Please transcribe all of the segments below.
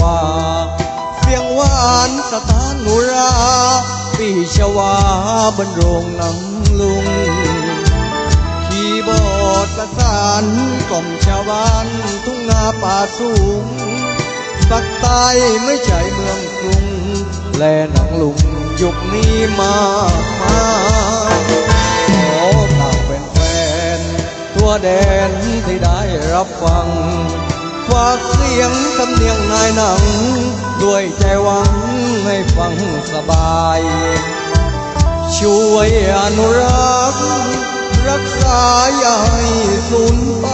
ว่าเสียงหวานสถานหนุราปีชวาบรรโรงหนังลุงคีย์บอร์ดประสานกล่อมชาวบ้านทุ่งนาป่าสูง สักใต้ไม่ใช่เมืองกรุง และหนังลุงยุคนี้มากมายขอฝากแฟนๆทั่วแดนที่ได้รับฟัง ฝากเสียงสำเนียงนายหนัง ด้วยใจหวังให้ฟังสบาย ช่วยอนุรักษ์รักษาอย่าให้สูญไป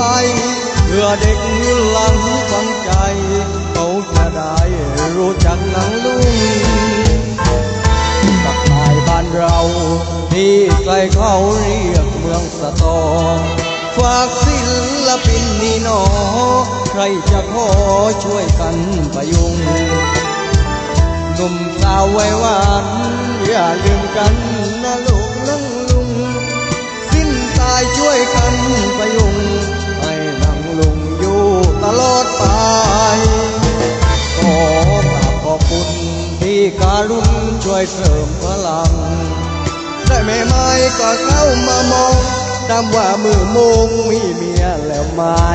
เพื่อเด็กหลังฟังใจเขาจะได้รู้จักหนังลุงตักทายบ้านเราที่ใครเขาเรียกเมืองสะตอ ฝากศิลปินนี่หนอ ใครจะขอช่วยกันประยุงหนุ่มสาวไว้วานอย่าลืมกันนะลูกนั่งลุง สิ้นตายช่วยกันประยุงให้นั่งลุงอยู่ตลอดไปขอกราบขอบคุณที่การุณช่วยเสริมพลังได้แม่ไม้ก็เข้ามามอง ตามว่ามือมงมีเมียแล้วไม่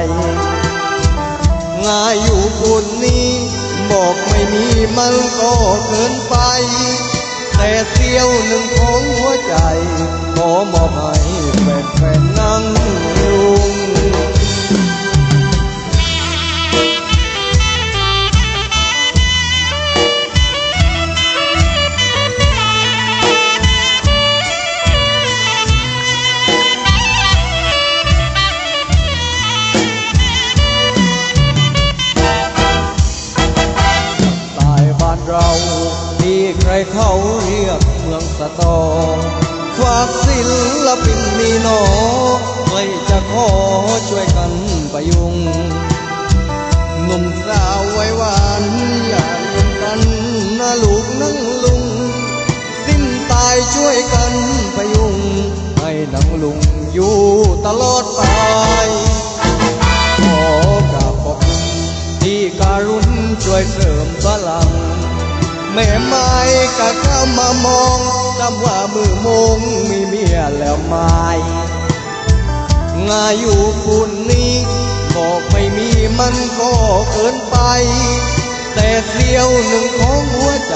งายอยู่คนนี้ บอกไม่มีมันก็เกินไป แต่เสี้ยวหนึ่งของหัวใจขอมอบให้ เขาเรียกเมืองสะตอฝากศิลปินมีหนอไม่จะขอช่วยกันประยุงหนุ่มสาวไว้หวานอย่าลืมกันนะลูกนั่งลุง สิ้นตายช่วยกันประยุง ให้นังลุงอยู่ตลอดไปขอกราบขอบคุณที่การุณช่วยเสริมพลังแม่ไม้กำว่ามือมงมีเมียแล้วไม่ง่ายอยู่คุณนี้บอกไม่มีมันก็เกินไป แต่เสี้ยวหนึ่งของหัวใจ